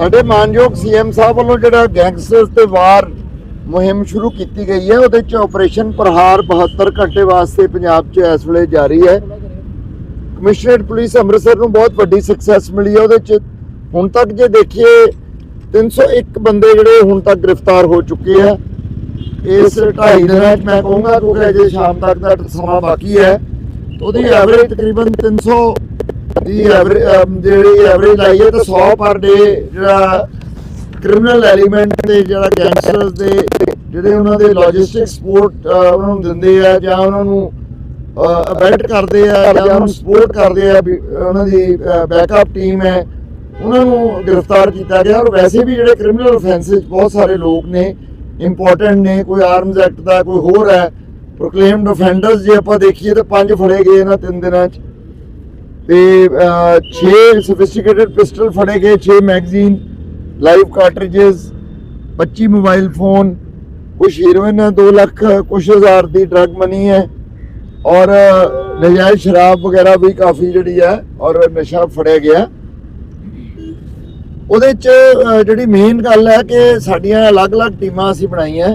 ਸਾਡੇ ਮਾਨਯੋਗ ਸੀਐਮ ਸਾਹਿਬ ਵੱਲੋਂ ਜਿਹੜਾ ਗੈਂਗਸਟਰਸ ਤੇ ਵਾਰ ਮੁਹਿੰਮ ਸ਼ੁਰੂ ਕੀਤੀ ਗਈ ਹੈ, ਉਹਦੇ ਚ ਆਪਰੇਸ਼ਨ ਪ੍ਰਹਾਰ 72 ਘੰਟੇ ਵਾਸਤੇ ਪੰਜਾਬ 'ਚ ਇਸ ਵੇਲੇ ਜਾਰੀ ਹੈ। ਕਮਿਸ਼ਨਰੇਟ ਪੁਲਿਸ ਅੰਮ੍ਰਿਤਸਰ ਨੂੰ ਬਹੁਤ ਵੱਡੀ ਸਕਸੈਸ ਮਿਲੀ ਹੈ, ਉਹਦੇ ਚ ਹੁਣ ਤੱਕ ਜੇ ਦੇਖੀਏ 301 ਬੰਦੇ ਜਿਹੜੇ ਹੁਣ ਤੱਕ ਗ੍ਰਿਫਤਾਰ ਹੋ ਚੁੱਕੇ ਆ ਇਸ ਢਾਈ ਦਿਨਾਂ 'ਚ ਮੈਂ ਕਹੂੰਗਾ ਕਿਉਂਕਿ ਅਜੇ ਸ਼ਾਮ ਤੱਕ ਦਾ ਸਮਾਂ ਬਾਕੀ ਹੈ। ਉਹਦੀ ਐਵਰੇਜ ਤਕਰੀਬਨ 300 ਦੀ ਜਿਹੜੀ ਐਵਰੇਜ ਲਾਈ ਹੈ ਤਾਂ 100 ਪਰ ਡੇ ਜਿਹੜਾ ਕ੍ਰਿਮੀਨਲ ਐਲੀਮੈਂਟ ਤੇ ਜਿਹੜਾ ਗੈਂਗਸਟਰਸ ਦੇ ਜਿਹੜੇ ਉਹਨਾਂ ਦੇ ਲੌਜਿਸਟਿਕ ਸਪੋਰਟ ਉਹਨਾਂ ਨੂੰ ਦਿੰਦੇ ਆ ਜਾਂ ਉਹਨਾਂ ਨੂੰ ਅਬੈਟ ਕਰਦੇ ਆ ਜਾਂ ਉਹਨਾਂ ਨੂੰ ਸਪੋਰਟ ਕਰਦੇ ਆ ਉਹਨਾਂ ਦੀ ਬੈਕਅਪ ਟੀਮ ਹੈ, ਉਹਨਾਂ ਨੂੰ ਗ੍ਰਿਫਤਾਰ ਕੀਤਾ ਗਿਆ। ਔਰ ਵੈਸੇ ਵੀ ਜਿਹੜੇ ਕ੍ਰਿਮੀਨਲ ਆਫੈਂਸਸ ਬਹੁਤ ਸਾਰੇ ਲੋਕ ਨੇ ਇੰਪੋਰਟੈਂਟ ਨੇ, ਕੋਈ ਆਰਮਸ ਐਕਟ ਦਾ, ਕੋਈ ਹੋਰ ਹੈ ਪ੍ਰੋਕਲੇਮਡ ਆਫੈਂਡਰਸ ਜੇ ਆਪਾਂ ਦੇਖੀਏ ਤਾਂ ਪੰਜ ਫੜੇ ਗਏ ਇਹਨਾਂ ਤਿੰਨ ਦਿਨਾਂ 'ਚ। ਤੇ 6 ਸੋਫਿਸਟੀਕੇਟਡ ਪਿਸਟਲ ਫੜੇ ਗਏ 6 magazine live cartridges 25 mobile phone ਕੁਝ ਹੀਰੋਇਨ ਹੈ 2 ਲੱਖ ਕੁਝ ਹਜ਼ਾਰ ਦੀ ਡਰਗ ਮਨੀ ਹੈ ਔਰ, ਨਜਾਇਜ਼ ਸ਼ਰਾਬ ਵਗੈਰਾ ਵੀ ਕਾਫੀ ਜਿਹੜੀ ਹੈ ਔਰ ਨਸ਼ਾ ਫੜਿਆ ਗਿਆ। ਉਹਦੇ ਚ ਜਿਹੜੀ ਮੇਨ ਗੱਲ ਹੈ ਕਿ ਸਾਡੀਆਂ ਅਲੱਗ-ਅਲੱਗ ਟੀਮਾਂ ਅਸੀਂ ਬਣਾਈਆਂ।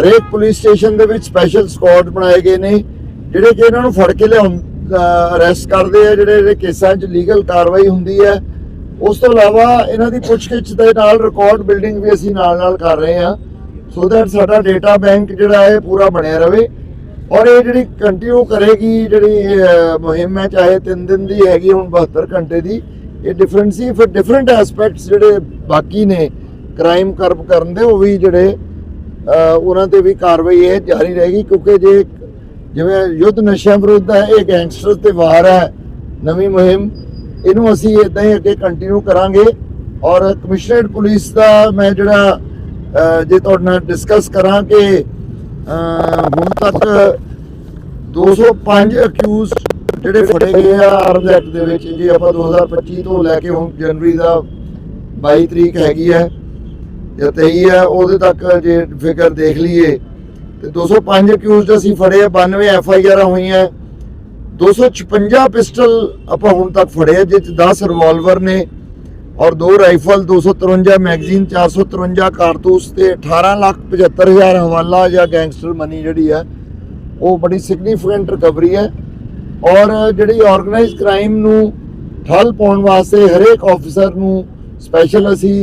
ਹਰੇਕ ਪੁਲਿਸ ਸਟੇਸ਼ਨ ਦੇ ਵਿੱਚ ਸਪੈਸ਼ਲ ਸਕੁਆਡ ਬਣਾਏ ਗਏ ਨੇ, ਜਿਹੜੇ ਕਿ ਇਹਨਾਂ ਨੂੰ ਫੜ ਕੇ ਲਿਆਉਣ ਅਰੈਸਟ ਕਰਦੇ ਆ ਜਿਹੜੇ ਜਿਹੜੇ ਕੇਸਾਂ 'ਚ ਲੀਗਲ ਕਾਰਵਾਈ ਹੁੰਦੀ ਹੈ। ਉਸ ਤੋਂ ਇਲਾਵਾ ਇਹਨਾਂ ਦੀ ਪੁੱਛਗਿੱਛ ਦੇ ਨਾਲ ਰਿਕਾਰਡ ਬਿਲਡਿੰਗ ਵੀ ਅਸੀਂ ਨਾਲ-ਨਾਲ ਕਰ ਰਹੇ ਹਾਂ। ਸੋ ਦੈਟ ਸਾਡਾ ਡਾਟਾ ਬੈਂਕ ਜਿਹੜਾ ਹੈ ਪੂਰਾ ਬਣਿਆ ਰਵੇ। ਔਰ ਇਹ ਜਿਹੜੀ ਕੰਟੀਨਿਊ ਕਰੇਗੀ, ਜਿਹੜੀ ਮੁਹਿੰਮ ਹੈ, ਚਾਹੇ 3 ਦਿਨ ਦੀ ਹੈਗੀ, ਹੁਣ 72 ਘੰਟੇ ਦੀ, ਇਹ ਡਿਫਰੈਂਟ ਸੀ ਫਿਰ ਡਿਫਰੈਂਟ ਐਸਪੈਕਟਸ ਜਿਹੜੇ ਬਾਕੀ ਨੇ ਕ੍ਰਾਈਮ ਕਰਬ ਕਰਨ ਦੇ, ਉਹ ਵੀ ਜਿਹੜੇ ਉਹਨਾਂ ਤੇ ਵੀ ਕਾਰਵਾਈ ਇਹ ਜਾਰੀ ਰਹੇਗੀ। ਕਿਉਂਕਿ ਜੇ ਜਿਵੇਂ ਯੁੱਧ ਨਸ਼ਿਆਂ ਵਿਰੁੱਧ ਹੈ, ਇਹ ਗੈਂਗਸਟਰ ਤੇ ਵਾਰ ਹੈ, ਨਵੀਂ ਮੁਹਿੰਮ, ਇਹਨੂੰ ਅਸੀਂ ਇਦਾਂ ਹੀ ਅੱਗੇ ਕੰਟੀਨਿਊ ਕਰਾਂਗੇ ਔਰ ਕਮਿਸ਼ਨਰੇਟ ਪੁਲਿਸ ਦਾ ਮੈਂ ਜਿਹੜਾ ਜੇ ਤੁਹਾਡੇ ਨਾਲ ਡਿਸਕਸ ਕਰਾਂ ਕਿ ਹੁਣ ਤੱਕ 205 ਅਕਿਊਜ਼ ਜਿਹੜੇ ਫੜੇ ਗਏ ਆ ਆਰਮਸ ਐਕਟ ਦੇ ਵਿੱਚ, ਜੇ ਆਪਾਂ 2025 ਤੋਂ ਲੈ ਕੇ ਹੁਣ ਜਨਵਰੀ ਦਾ 22 ਤਰੀਕ ਹੈਗੀ ਹੈ ਜਾਂ 23 ਹੈ, ਉਹਦੇ ਤੱਕ ਜੇ ਫਿਕਰ ਦੇਖ ਲਈਏ ਤੇ 205 ਅਕਿਊਜ਼ਡ ਅਸੀਂ ਫੜੇ ਆ 92 ਐਫ ਆਈ ਆਰ ਹੋਈਆਂ। 256 ਪਿਸਟਲ ਆਪਾਂ ਹੁਣ ਤੱਕ ਫੜੇ ਆ ਜਿਸ 'ਚ 10 ਰਿਵਾਲਵਰ ਨੇ ਔਰ ਦੋ ਰਾਈਫਲ 253 ਮੈਗਜ਼ੀਨ 453 ਕਾਰਤੂਸ ਤੇ 18 ਲੱਖ 75 ਹਜ਼ਾਰ ਹਵਾਲਾ ਜਾਂ ਗੈਂਗਸਟਰ ਮਨੀ ਜਿਹੜੀ ਹੈ ਉਹ ਬੜੀ ਸਿਗਨੀਫੀਕੈਂਟ ਰਿਕਵਰੀ ਹੈ ਔਰ ਜਿਹੜੀ ਆਰਗੇਨਾਈਜ਼ਡ ਕ੍ਰਾਈਮ ਨੂੰ ਠੱਲ ਪਾਉਣ ਵਾਸਤੇ ਹਰੇਕ ਆਫੀਸਰ ਨੂੰ ਸਪੈਸ਼ਲ ਅਸੀਂ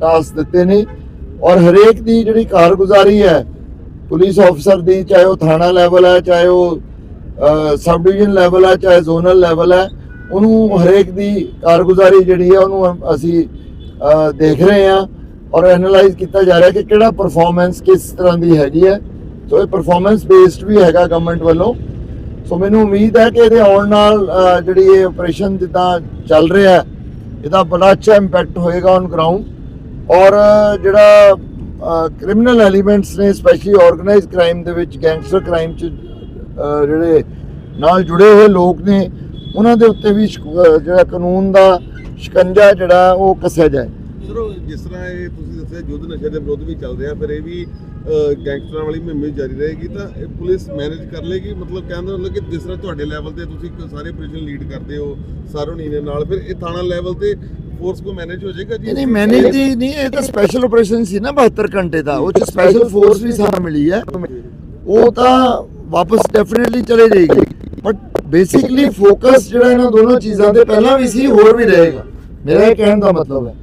ਟਾਸਕ ਦਿੱਤੇ ਨੇ। ਔਰ ਹਰੇਕ ਦੀ ਜਿਹੜੀ ਕਾਰਗੁਜ਼ਾਰੀ ਹੈ ਪੁਲਿਸ ਆਫੀਸਰ ਦੀ, ਚਾਹੇ ਉਹ ਥਾਣਾ ਲੈਵਲ ਹੈ, ਚਾਹੇ ਉਹ ਸਬ ਡਿਵੀਜ਼ਨ ਲੈਵਲ ਹੈ, ਚਾਹੇ ਜ਼ੋਨਲ ਲੈਵਲ ਹੈ, ਉਹਨੂੰ ਹਰੇਕ ਦੀ ਕਾਰਗੁਜ਼ਾਰੀ ਜਿਹੜੀ ਹੈ, ਉਹਨੂੰ ਅਸੀਂ ਦੇਖ ਰਹੇ ਹਾਂ ਔਰ ਐਨਾਲਾਈਜ਼ ਕੀਤਾ ਜਾ ਰਿਹਾ ਕਿ ਕਿਹੜਾ ਪਰਫਾਰਮੈਂਸ ਕਿਸ ਤਰ੍ਹਾਂ ਦੀ ਹੈਗੀ ਹੈ। ਸੋ ਇਹ ਪਰਫਾਰਮੈਂਸ ਬੇਸਡ ਵੀ ਹੈਗਾ ਗਵਰਨਮੈਂਟ ਵੱਲੋਂ। ਸੋ ਮੈਨੂੰ ਉਮੀਦ ਹੈ ਕਿ ਇਹਦੇ ਆਉਣ ਨਾਲ ਜਿਹੜੀ ਇਹ ਆਪਰੇਸ਼ਨ ਜਿੱਦਾਂ ਚੱਲ ਰਿਹਾ ਹੈ, ਇਹਦਾ ਬੜਾ ਅੱਛਾ ਇੰਪੈਕਟ ਹੋਏਗਾ ਔਨ ਗਰਾਊਂਡ ਔਰ ਜਿਹੜਾ ਕ੍ਰਿਮੀਨਲ ਐਲੀਮੈਂਟਸ ਨੇ ਸਪੈਸ਼ਲੀ ਆਰਗੇਨਾਈਜ਼ਡ ਕ੍ਰਾਈਮ ਦੇ ਵਿੱਚ ਗੈਂਗਸਟਰ ਕ੍ਰਾਈਮ ਚ ਜਿਹੜੇ ਨਾਲ ਜੁੜੇ ਹੋਏ ਲੋਕ ਨੇ, ਉਹਨਾਂ ਦੇ ਉੱਤੇ ਵੀ ਜਿਹੜਾ ਕਾਨੂੰਨ ਦਾ ਸ਼ਿਕੰਜਾ ਜਿਹੜਾ, ਉਹ ਕੱਸਿਆ ਜਾਏ। ਸਰ ਜਿਸ ਤਰ੍ਹਾਂ ਇਹ ਤੁਸੀਂ ਦੱਸਿਆ, ਯੁੱਧ ਨਸ਼ੇ ਦੇ ਵਿਰੁੱਧ ਵੀ ਚੱਲ ਰਿਹਾ ਫਿਰ ਇਹ ਵੀ ਗੈਂਗਸਟਰਾਂ ਵਾਲੀ ਮੁਹਿੰਮ ਜਾਰੀ ਰਹੇਗੀ, ਤਾਂ ਇਹ ਪੁਲਿਸ ਮੈਨੇਜ ਕਰ ਲੇਗੀ? ਮਤਲਬ ਕਹਿੰਦਾ ਮਤਲਬ ਕਿ ਜਿਸ ਤਰ੍ਹਾਂ ਤੁਹਾਡੇ ਲੈਵਲ ਤੇ ਤੁਸੀਂ ਸਾਰੇ ਆਪਰੇਸ਼ਨ ਲੀਡ ਕਰਦੇ ਹੋ ਸਾਰੋਨੀ ਦੇ ਨਾਲ, ਫਿਰ ਇਹ ਥਾਣਾ ਲੈਵਲ ਤੇ ਫੋਰਸ ਕੋ ਮੈਨੇਜ ਹੋ ਜਾਏਗਾ ਜੀ? ਨਹੀਂ ਮੈਨੇਜ ਦੀ ਨਹੀਂ ਇਹ ਤਾਂ ਸਪੈਸ਼ਲ ਆਪਰੇਸ਼ਨ ਸੀ ਨਾ 72 ਘੰਟੇ ਦਾ। ਉਹ ਚ ਸਪੈਸ਼ਲ ਫੋਰਸ ਵੀ ਸਾਨੂੰ ਮਿਲੀ ਹੈ। ਉਹ ਤਾਂ ਵਾਪਸ ਡੈਫੀਨਿਟਲੀ ਚਲੇ ਜਾਏਗੀ। ਬਟ ਬੇਸਿਕਲੀ ਫੋਕਸ ਜਿਹੜਾ ਇਹਨਾਂ ਦੋਨੋਂ ਚੀਜ਼ਾਂ ਤੇ ਪਹਿਲਾਂ ਵੀ ਸੀ ਹੋਰ ਵੀ ਰਹੇਗਾ। ਮੇਰਾ ਇਹ ਕਹਿਣ ਦਾ ਮਤਲਬ ਹੈ।